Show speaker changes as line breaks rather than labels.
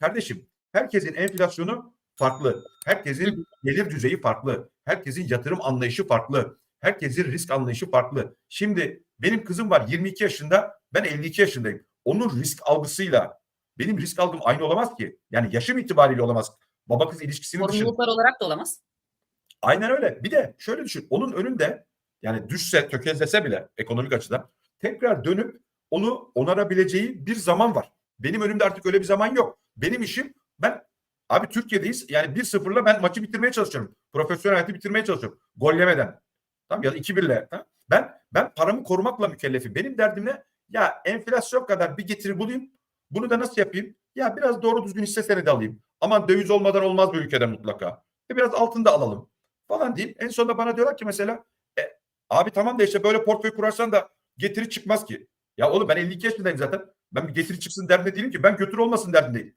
Kardeşim herkesin enflasyonu farklı. Herkesin gelir düzeyi farklı. Herkesin yatırım anlayışı farklı. Herkesin risk anlayışı farklı. Şimdi benim kızım var 22 yaşında. Ben 52 yaşındayım. Onun risk algısıyla benim risk algım aynı olamaz ki. Yani yaşım itibariyle olamaz. Baba kız ilişkisini düşün.
Sorumluluklar olarak da olamaz.
Aynen öyle. Bir de şöyle düşün. Onun önünde yani düşse, tökezlese bile ekonomik açıdan tekrar dönüp onu onarabileceği bir zaman var. Benim önümde artık öyle bir zaman yok. Benim işim ben abi Türkiye'deyiz. Yani 1-0'la ben maçı bitirmeye çalışıyorum. Profesyonel hayatı bitirmeye çalışıyorum. Gol yemeden. Tamam ya da 2-1'le. Tamam. Ben ben paramı korumakla mükellefim. Benim derdim ne? Ya enflasyon kadar bir getiri bulayım. Bunu da nasıl yapayım? Ya biraz doğru düzgün hisse senedi alayım. Aman döviz olmadan olmaz bu ülkede mutlaka. E biraz altın da alalım falan diyeyim. En sonunda bana diyorlar ki mesela e, abi tamam da işte böyle portföy kurarsan da getiri çıkmaz ki. Ya oğlum ben 52 yaşındayım zaten. Ben bir getiri çıksın derdinde değilim ki. Ben götür olmasın derdindeyim.